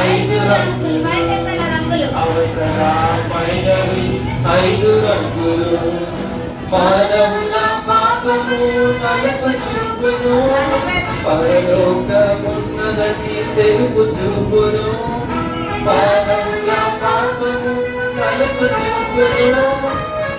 ఐదు రంగులు ఐదు రంగులు మానవుల పాపము నలుపు చూపును పరలోకమున్నదని తెలుపు చూపును మానవుల పాపము నలుపు చూపును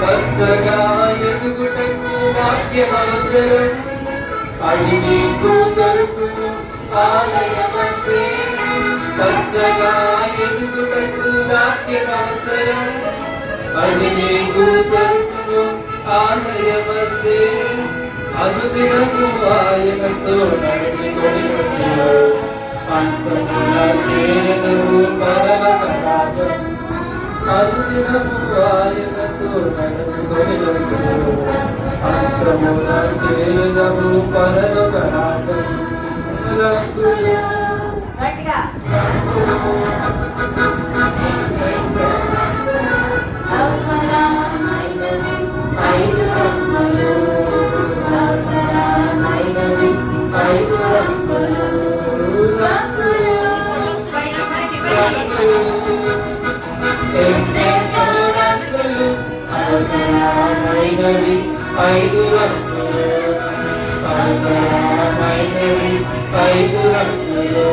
పచ్చగా ఎదుగుటకు వాక్యం అది నీకు దొరుకును ఆలయమంటే పచ్చగా ఎదుగుటకు వాక్యం అది నీకు దొరుకును అనుదినము ఆయనతో నడుచుకొని వచ్చు అంతమున చేరదు రాజ్యం అనుదినము ఆయనతో నడుచుకొని వచ్చు అంతమున చేరదు రాజ్యం రంగులు గట్టిగా అవసరమైనవి ఐదు రంగులు అవసరమైనవి ఐదు రంగులు